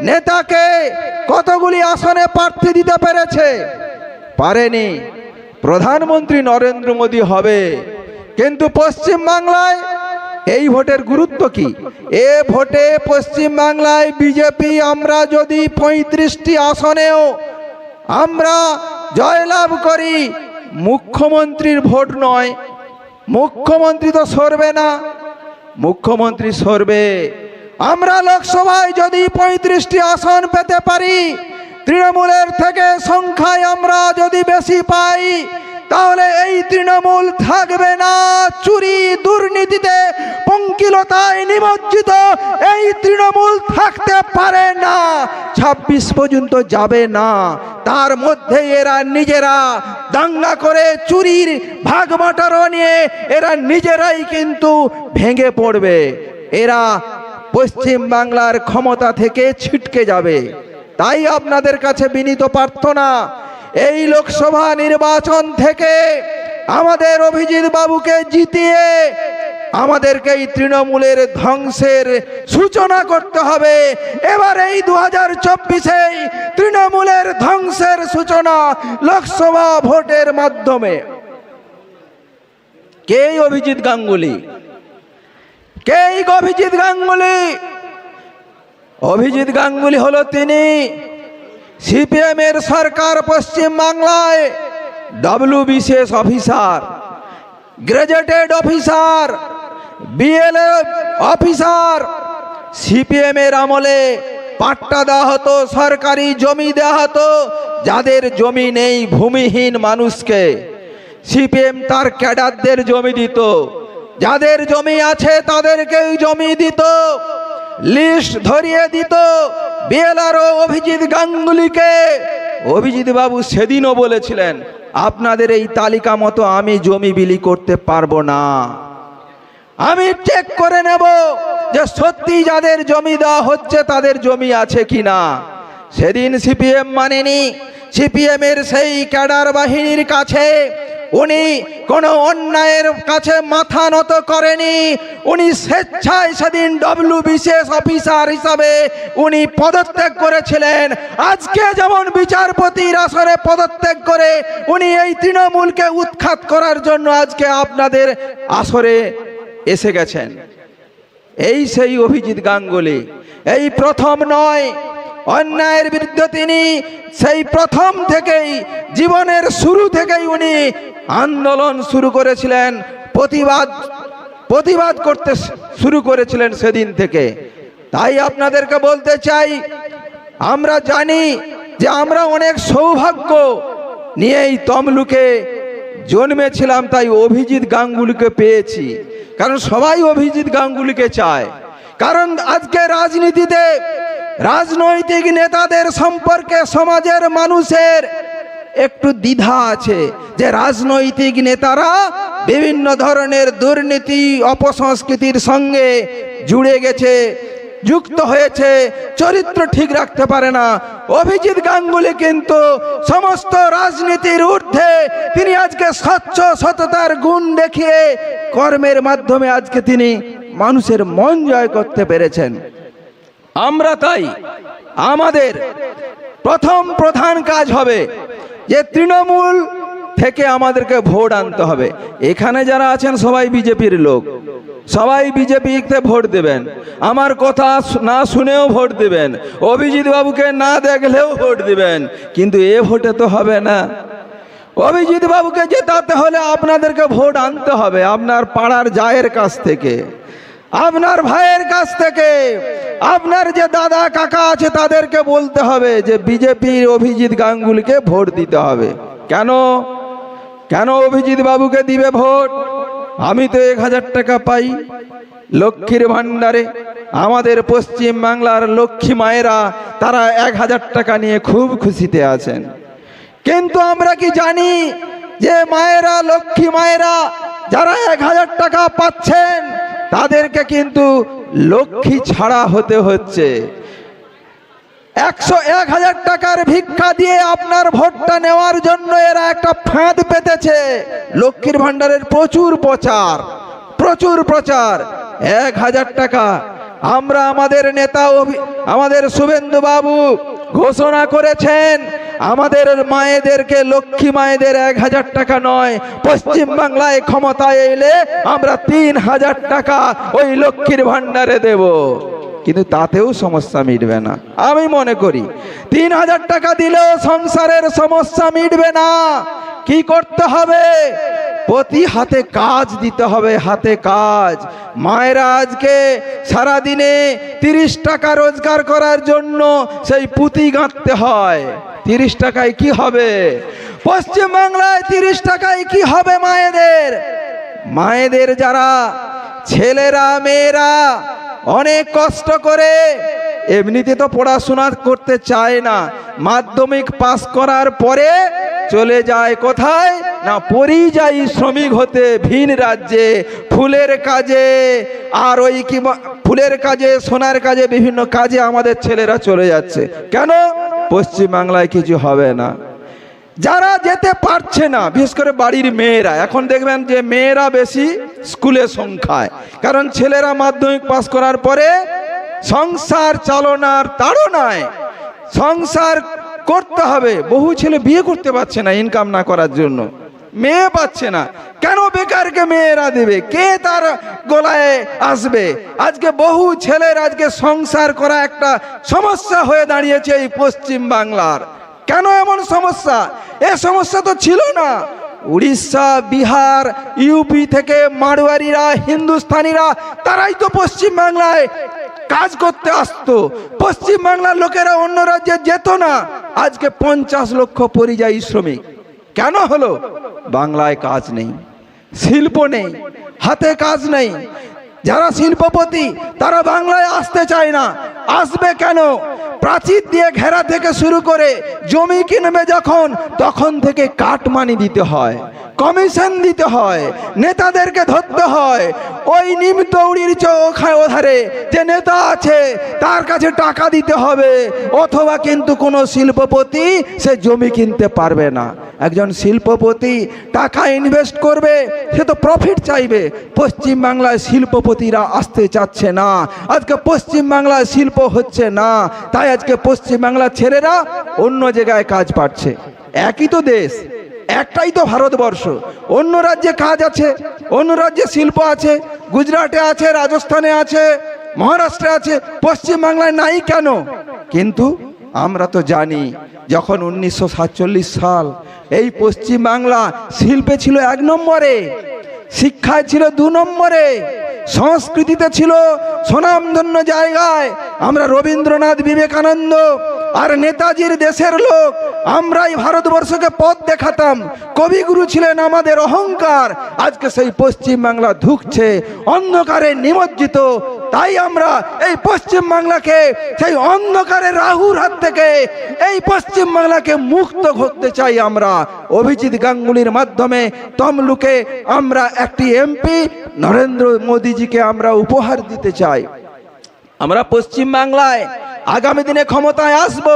নেতাকে কতগুলি আসনে প্রার্থী দিতে পেরেছে? পারেনি। প্রধানমন্ত্রী নরেন্দ্র মোদী হবে। কিন্তু পশ্চিম বাংলায় এই ভোটের গুরুত্ব কি? এ ভোটে পশ্চিম বাংলায় বিজেপি, আমরা যদি পঁয়ত্রিশটি আসনেও আমরা জয়লাভ করি, মুখ্যমন্ত্রীর ভোট নয়। মুখ্যমন্ত্রী তো সরবে না। মুখ্যমন্ত্রী সরবে। আমরা লোকসভায় যদি পঁয়ত্রিশটি আসন পেতে পারি, তৃণমূলের থেকে সংখ্যায় আমরা যদি বেশি পাই, তাহলে এই তৃণমূল থাকবে না। চুরি দুর্নীতিতে পঙ্কিলতায় নিমজ্জিত এই তৃণমূল থাকতে পারে না। ছাব্বিশ পর্যন্ত যাবে না। তার মধ্যে এরা নিজেরা দাঙ্গা করে চুরির ভাগ নিয়ে এরা নিজেরাই কিন্তু ভেঙে পড়বে। এরা পশ্চিম বাংলার ক্ষমতা থেকে ছিটকে যাবে। তাই আপনাদের কাছে বিনীত প্রার্থনা, এই লোকসভা নির্বাচন থেকে আমাদের অভিজিৎ বাবুকে জিতিয়ে আমাদেরকে এই তৃণমূলের ধ্বংসের সূচনা করতে হবে। এবার এই দু হাজার চব্বিশে তৃণমূলের ধ্বংসের সূচনা লোকসভা ভোটের মাধ্যমে। কে অভিজিৎ গাঙ্গুলি? কে অভিজিৎ গাঙ্গুলি? অভিজিৎ গাঙ্গুলি হলো তিনি সিপিএম এর সরকার পশ্চিম বাংলায় ডব্লিউ বিশেষ officer graduated officer, BLA officer. CPM এর আমলে পাট্টা দেওয়া হতো, সরকারি জমি দেওয়া হতো, যাদের জমি নেই ভূমিহীন মানুষকে। সিপিএম তার ক্যাডারদের জমি দিত। যাদের জমি আছে তাদেরকেই জমি দিত লিস্ট ধরিয়ে দিত। বিএলআরও অভিজিৎ গাঙ্গুলিকে, অভিজিৎ বাবু সেদিনও বলেছিলেন, আপনাদের এই তালিকা মতো আমি জমি বিলি করতে পারব না। আমি চেক করে নেব যে সত্যি যাদের জমি দেওয়া হচ্ছে তাদের জমি আছে কি না সেদিন সিপিএম মানেনি সিপিএম এর সেই ক্যাডার বাহিনীর কাছে উনি কোনো অন্যায়ের কাছে মাথা নত করেনি। উনি স্বেচ্ছায় সেদিন ডব্লিউ বিশেষ অফিসার হিসাবে উনি পদত্যাগ করেছিলেন। আজকে যেমন বিচারপতির আসরে পদত্যাগ করে উনি এই তৃণমূলকে উৎখাত করার জন্য আজকে আপনাদের আসরে এসে গেছেন। এই সেই অভিজিৎ গাঙ্গুলি। এই প্রথম নয় অন্যায়ের বিরুদ্ধে তিনি সেই প্রথম থেকেই, জীবনের শুরু থেকেই উনি আন্দোলন শুরু করেছিলেন, প্রতিবাদ প্রতিবাদ করতে শুরু করেছিলেন সেদিন থেকে। তাই আপনাদেরকে বলতে চাই, আমরা জানি যে আমরা অনেক সৌভাগ্য নিয়ে এই তমলুকে জন্মেছিলাম, তাই অভিজিৎ গাঙ্গুলিকে পেয়েছি। কারণ সবাই অভিজিৎ গাঙ্গুলিকে চায়। কারণ আজকে রাজনীতিতে রাজনৈতিক নেতাদের সম্পর্কে সমাজের মানুষের একটু দ্বিধা আছে যে রাজনৈতিক নেতারা বিভিন্ন ধরনের দুর্নীতি, অপসংস্কৃতির সঙ্গে জুড়ে গেছে, যুক্ত হয়েছে, চরিত্র ঠিক রাখতে পারে না। অভিজিৎ গাঙ্গুলি কিন্তু সমস্ত রাজনীতির ঊর্ধ্বে, তিনি আজকে স্বচ্ছ সততার গুণ দেখিয়ে কর্মের মাধ্যমে আজকে তিনি মানুষের মন জয় করতে পেরেছেন। আমরা তাই আমাদের প্রথম প্রধান কাজ হবে যে তৃণমূল থেকে আমাদেরকে ভোট আনতে হবে। এখানে যারা আছেন, সবাই বিজেপির লোক। সবাই বিজেপিতে ভোট দেবেন। আমার কথা না শুনেও ভোট দেবেন। অভিজিৎ বাবুকে না দেখলেও ভোট দেবেন। কিন্তু এ ভোটে তো হবে না। অভিজিৎ বাবুকে জেতাতে হলে আপনাদেরকে ভোট আনতে হবে। আপনার পাড়ার জায়ের কাছ থেকে, আপনার ভাইয়ের কাছ থেকে। আপনার যে দাদা কাকা আছে তাদেরকে বলতে হবে যে বিজেপির অভিজিৎ গাঙ্গুলিকে ভোট দিতে হবে। কেন? কেন অভিজিৎ বাবুকে দিবে ভোট? আমি তো এক হাজার টাকা পাই লক্ষ্মীর ভাণ্ডারে। আমাদের পশ্চিম বাংলার লক্ষ্মী মায়েরা তারা এক হাজার টাকা নিয়ে খুব খুশিতে আছেন। কিন্তু আমরা কি জানি যে মায়েরা, লক্ষ্মী মায়েরা যারা এক হাজার টাকা পাচ্ছেন তাদেরকে কিন্তু লক্ষ্মী ছাড়া হতে হচ্ছে। একশো এক হাজার টাকার ভিক্ষা দিয়ে আপনার ভোটটা নেওয়ার জন্য এরা একটা ফাঁদ পেতেছে। লক্ষ্মীর ভাণ্ডারের প্রচুর প্রচার প্রচুর প্রচার। এক হাজার টাকা। আমরা আমাদের নেতা আমাদের শুভেন্দু বাবু ঘোষণা করেছেন আমাদের মায়েদেরকে লক্ষ্মী মায়েদের এক হাজার টাকা নয়, পশ্চিম বাংলায় ক্ষমতায় এলে আমরা তিন হাজার টাকা ওই লক্ষ্মীর ভাণ্ডারে দেব। কিন্তু তাতেও সমস্যা মিটবে না। আমি মনে করি, তিন হাজার টাকা দিলেও সংসারের সমস্যা মিটবে না। কি করতে হবে? প্রতি হাতে কাজ দিতে হবে, হাতে কাজ। মায়েরা আজকে সারাদিনে তিরিশ টাকা রোজগার করার জন্য সেই পুঁতি গাঁথতে হয়। তিরিশ টাকায় কি হবে? পশ্চিমবাংলায় তিরিশ টাকায় কি হবে মায়েদের? মায়েদের যারা ছেলেরা, মেয়েরা অনেক কষ্ট করে এমনিতে তো পড়াশোনা করতে চায় না, মাধ্যমিক পাস করার পরে চলে যায় কোথায়? না, পরিযায়ী শ্রমিক হতে ভিন রাজ্যে, ফুলের কাজে আর ওই কি ফুলের কাজে, সোনার কাজে বিভিন্ন কাজে আমাদের ছেলেরা চলে যাচ্ছে। কেন? পশ্চিম বাংলায় কিছু হবে না। যারা যেতে পারছে না, বিশেষ করে বাড়ির মেয়েরা, এখন দেখবেন যে মেয়েরা বেশি স্কুলে সংখ্যায়, কারণ ছেলেরা মাধ্যমিক পাস করার পরে সংসার চালনার তাড়নায় সংসার করতে হবে। বহু ছেলে বিয়ে করতে পারছে না ইনকাম না করার জন্য। মেয়ে পাচ্ছে না। কেন বেকারকে মেয়েরা দেবে? কে তার গলায় আসবে? আজকে বহু ছেলের আজকে সংসার করা একটা সমস্যা হয়ে দাঁড়িয়েছে এই পশ্চিম বাংলার। কেন এমন সমস্যা? এ সমস্যা তো ছিল না। উড়িষ্যা, বিহার ইউপি থেকে মারোয়ারিরা হিন্দুস্তানিরা, তারাই তো পশ্চিম বাংলায় কাজ করতে আসতো। পশ্চিম বাংলার লোকেরা অন্য রাজ্যে যেত না। আজকে পঞ্চাশ লক্ষ পরিযায়ী শ্রমিক। কেন হলো? বাংলায় কাজ নেই, শিল্প নেই, হাতে কাজ নেই। যারা শিল্পপতি, তারা বাংলায় আসতে চায় না। আসবে কেন? প্রাচীর দিয়ে ঘেরা থেকে শুরু করে জমি কিনবে যখন, তখন থেকে কাঠ কাটমানি দিতে হয়। কমিশন দিতে হয়, নেতাদেরকে ধরতে হয়। ওই নিম দৌড়ির চোখায় ওধারে যে নেতা আছে, তার কাছে টাকা দিতে হবে, অথবা কিন্তু কোনো শিল্পপতি সে জমি কিনতে পারবে না। একজন শিল্পপতি টাকা ইনভেস্ট করবে, সে তো প্রফিট চাইবে। পশ্চিম বাংলায় শিল্পপতিরা আসতে চাচ্ছে না। আজকে পশ্চিম বাংলায় শিল্প হচ্ছে না, তাই আজকে পশ্চিম বাংলার ছেলেরা অন্য জায়গায় কাজ পাচ্ছে। একই তো দেশ। একটাই তো ভারতবর্ষ। অন্য রাজ্যে কাজ আছে, অন্য রাজ্যে শিল্প আছে, গুজরাটে আছে, রাজস্থানে আছে, মহারাষ্ট্রে আছে পশ্চিম বাংলায় নাই কেন? কিন্তু আমরা তো জানি, যখন উনিশশো সাতচল্লিশ সাল এই পশ্চিম বাংলা শিল্পে ছিল এক নম্বরে, শিক্ষায় ছিল দু নম্বরে, সংস্কৃতিতে ছিল স্বনামধন্য জায়গায়, আমরা রবীন্দ্রনাথ বিবেকানন্দ আর নেতাজির দেশের লোক আমরাই ভারতবর্ষকে পথ দেখাতাম। কবিগুরু ছিলেন আমাদের অহংকার। আজকে সেই পশ্চিম বাংলা ধুকছে, অন্ধকারে নিমজ্জিত। তাই আমরা এই পশ্চিম বাংলাকে, সেই অন্ধকারে রাহুর হাত থেকে, এই পশ্চিম বাংলাকে মুক্ত করতে চাই আমরা। অভিজিৎ গাঙ্গুলির মাধ্যমে তমলুকে আমরা একটি এমপি, নরেন্দ্র মোদীজিকে আমরা উপহার দিতে চাই। আমরা পশ্চিম বাংলায় আগামী দিনে ক্ষমতায় আসব।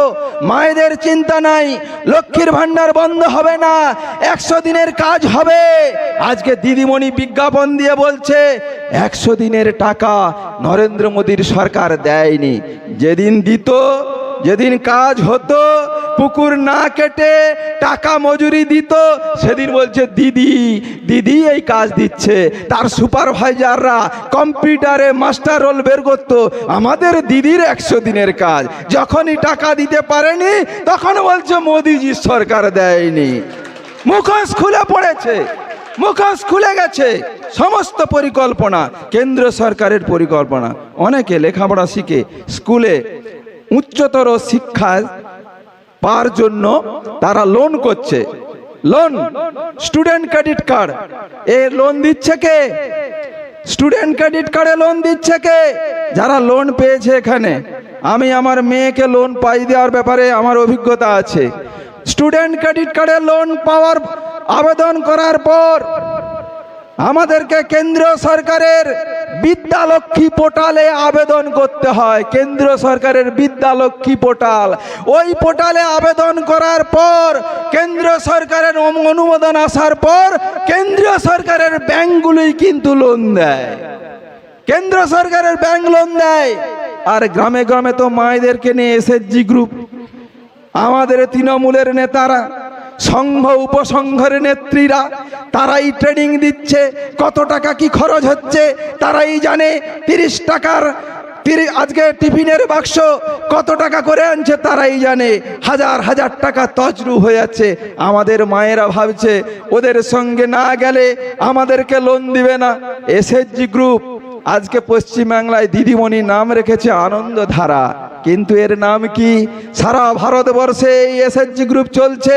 মায়েদের চিন্তা নাই, লক্ষ্মীর ভান্ডার বন্ধ হবে না, একশো দিনের কাজ হবে। আজকে দিদিমণি বিজ্ঞাপন দিয়ে বলছে, একশো দিনের টাকা নরেন্দ্র মোদীর সরকার দেয়নি। যেদিন দিত যেদিন কাজ হতো, পুকুর না কেটে টাকা মজুরি দিত, সেদিন বলছে, দিদি দিদি এই কাজ দিচ্ছে। তার সুপারভাইজাররা কম্পিউটারে মাস্টার রোল বের করতো। আমাদের দিদির একশো দিনের কাজ। যখনই টাকা দিতে পারেনি, তখন বলছে, মোদিজি সরকার দেয়নি। মুখোশ খুলে পড়েছে। মুখোশ খুলে গেছে। সমস্ত পরিকল্পনা। কেন্দ্র সরকারের পরিকল্পনা। অনেকে লেখাপড়া শিখে, স্কুলে উচ্চতর শিক্ষা পাওয়ার জন্য তারা লোন করছে। লোন স্টুডেন্ট ক্রেডিট কার্ড এ লোন দিচ্ছে কে? স্টুডেন্ট ক্রেডিট কার্ডে লোন দিচ্ছে কে? যারা লোন পেয়েছে এখানে। আমি আমার মেয়েকে লোন পাই দেওয়ার ব্যাপারে আমার অভিজ্ঞতা আছে। স্টুডেন্ট ক্রেডিট কার্ডে লোন পাওয়ার আবেদন করার পর আমাদেরকে কেন্দ্রীয় সরকারের বিদ্যালক্ষ্মী পোর্টালে আবেদন করতে হয়, কেন্দ্র সরকারের বিদ্যালক্ষ্মী পোর্টাল। ওই পোর্টালে আবেদন করার পর, কেন্দ্র সরকারের অনুমোদন আসার পর কেন্দ্রীয় সরকারের ব্যাংকগুলোই কিন্তু লোন দেয়। কেন্দ্র সরকারের ব্যাংক লোন দেয়। আর গ্রামে গ্রামে তো মায়েদেরকে নিয়ে এসএসজি গ্রুপ আমাদের তৃণমূলের নেতারা, সংঘ উপসংঘের নেত্রীরা তারাই ট্রেনিং দিচ্ছে, কত টাকা কি খরচ হচ্ছে, তারাই জানে তিরিশ টাকার আজকে টিফিনের বাক্স কত টাকা করে আনছে, তারাই জানে। হাজার হাজার টাকা তজরু হয়ে যাচ্ছে আমাদের মায়েরা ভাবছে, ওদের সঙ্গে না গেলে আমাদেরকে লোন দিবে না। এসএসজি গ্রুপ আজকে পশ্চিমবাংলায় দিদিমণি নাম রেখেছে আনন্দধারা। কিন্তু এর নাম কি? সারা ভারতবর্ষে এই এসএসজি গ্রুপ চলছে।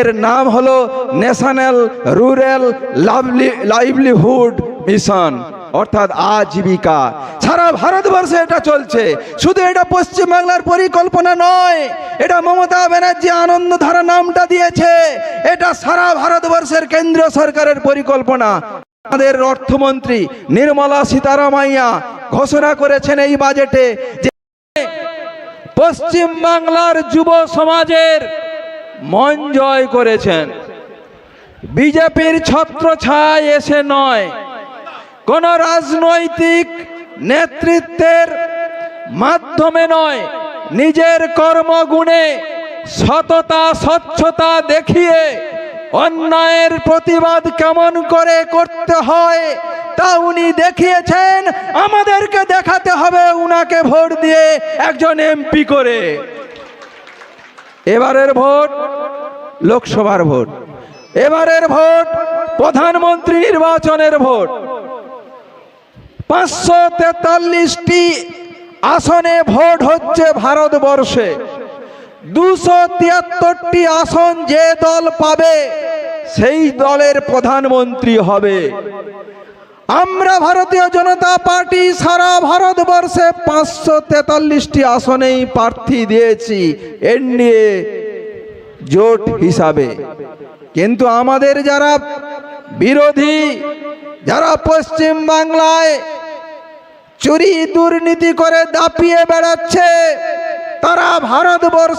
এর নাম হলো national rural lovely livelihood mission অর্থাৎ আজীবিকা। সারা ভারতবর্ষে এটা চলছে। শুধু এটা পশ্চিমবাংলার পরিকল্পনা নয়, এটা মমতা ব্যানার্জি আনন্দধারা নামটা দিয়েছে। এটা সারা ভারতবর্ষের কেন্দ্রীয় সরকারের পরিকল্পনা। আমাদের অর্থমন্ত্রী নির্মলা সীতারামাইয়া ঘোষণা করেছেন এই বাজেটে যে পশ্চিম বাংলার যুব সমাজের মন জয় করেছেন। বিজেপির ছত্রছায় এসে নয়। কোন রাজনৈতিক নেতৃত্বের মাধ্যমে নয়। নিজের কর্মগুণে সততা, স্বচ্ছতা দেখিয়ে অন্যায়ের প্রতিবাদ কেমন করে করতে হয় তা উনি দেখিয়েছেন, আমাদেরকে দেখাতে হবে উনাকে ভোট দিয়ে একজন এমপি করে। এবারের ভোট, লোকসভার ভোট। এবারের ভোট, প্রধানমন্ত্রী নির্বাচনের ভোট। পাঁচশো তেতাল্লিশটি আসনে ভোট হচ্ছে ভারতবর্ষে। দুশো তিয়াত্তরটি আসন যে দল পাবে সেই দলের প্রধানমন্ত্রী হবে। আমরা ভারতীয় জনতা পার্টি সারা ভারতবর্ষে পাঁচশো তেতাল্লিশটি আসনেই প্রার্থী দিয়েছি এনডিএ জোট হিসাবে। কিন্তু আমাদের যারা বিরোধী, যারা পশ্চিম বাংলায় চুরি দুর্নীতি করে দাপিয়ে বেড়াচ্ছে, তারা ভারতবর্ষে